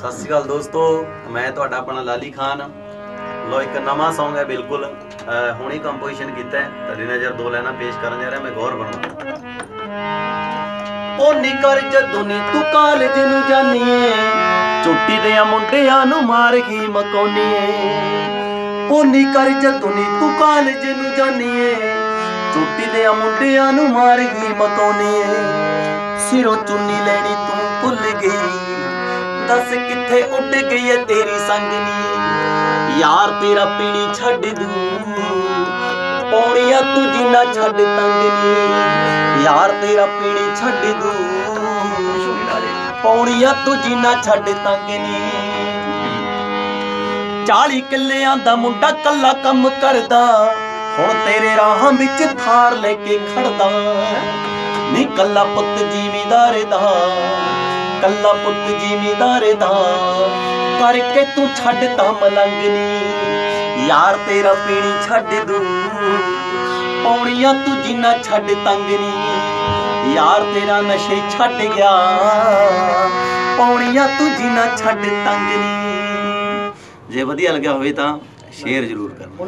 ਸਤਿ ਸ਼੍ਰੀ ਅਕਾਲ ਦੋਸਤੋ, ਮੈਂ ਤੁਹਾਡਾ ਆਪਣਾ ਲਾਲੀ ਖਾਨ। ਲੋ ਇੱਕ ਨਵਾਂ Song ਹੈ ਬਿਲਕੁਲ ਹੁਣੇ ਕੰਪੋਜੀਸ਼ਨ ਕੀਤਾ ਹੈ। ਤੁਹਾਡੀ ਨਜ਼ਰ ਦੋ ਲੈਣਾ ਪੇਸ਼ ਕਰਨ ਜਾ ਰਿਹਾ, ਮੈਂ ਗੌਰ ਬਣਵਾ ਉਹ ਨੀ ਜਦੋਂ ਨੀ ਤੂੰ ਕਾਲਜ ਨੂੰ ਜਾਨੀਏ ਚੋਟੀ ਦੇ ਮੁੰਡਿਆਂ ਨੂੰ ਮਾਰ ਗਈ ਮਕੌਨੀਏ ਉਹ ਨੀ ਜਦੋਂ ਨੀ ਤੂੰ ਕਾਲਜ ਨੂੰ ਜਾਨੀਏ ਚੋਟੀ ਦੇ ਮੁੰਡਿਆਂ ਨੂੰ ਮਾਰ ਗਈ ਮਕੌਨੀਏ ਸਿਰੋਂ ਚੁੰਨੀ ਲੈਣੀ ਤੂੰ ਭੁੱਲ ਗਈ ਦੱਸ ਕਿੱਥੇ ਉੱਡ ਗਈ ਏ ਤੇਰੀ ਸੰਗਨੀ? ਯਾਰ ਤੇਰਾ ਪੀਣੀ ਛੱਡ ਦੂੰ। ਪੌੜੀਆਂ ਤੂੰ ਜੀਨਾ ਛੱਡ ਤੰਗਨੀ। ਯਾਰ ਤੇਰਾ ਪੀਣੀ ਛੱਡ ਦੂੰ। ਪੌੜੀਆਂ ਤੂੰ ਜਿੰਨਾ ਛੱਡ ਤੰਗਨੀ। 40 ਕਿੱਲਿਆਂ ਦਾ ਮੁੰਡਾ ਕੱਲਾ ਕੰਮ ਕਰਦਾ। ਹੁਣ ਤੇਰੇ ਰਾਹਾਂ ਵਿੱਚ ਥਾਰ ਲੈ ਕੇ ਖੜਦਾ। ਨੀ ਕੱਲਾ ਪੁੱਤ ਜੀਵੀਦਾਰ ਦਾ। ਕੱਲਾ ਪੁੱਤ ਜੀਵੀਦਾਰ ਦਾ। ਕਰਕੇ ਤੂੰ ਛੱਡ ਤਾ ਮਲੰਗਨੀ ਯਾਰ ਤੇਰਾ ਪੀਣੀ ਛੱਡ ਦੂੰ। ਪੌੜੀਆਂ ਤੂੰ ਜਿੰਨਾ ਛੱਡ ਤੰਗਨੀ ਯਾਰ ਤੇਰਾ ਨਸ਼ੇ ਛੱਡ ਗਿਆ। ਪੌੜੀਆਂ ਤੂੰ ਜਿੰਨਾ ਛੱਡ ਤੰਗਨੀ ਜੇ ਵਧੀਆ ਲੱਗਿਆ ਹੋਵੇ ਤਾਂ ਸ਼ੇਅਰ ਜ਼ਰੂਰ ਕਰਨਾ।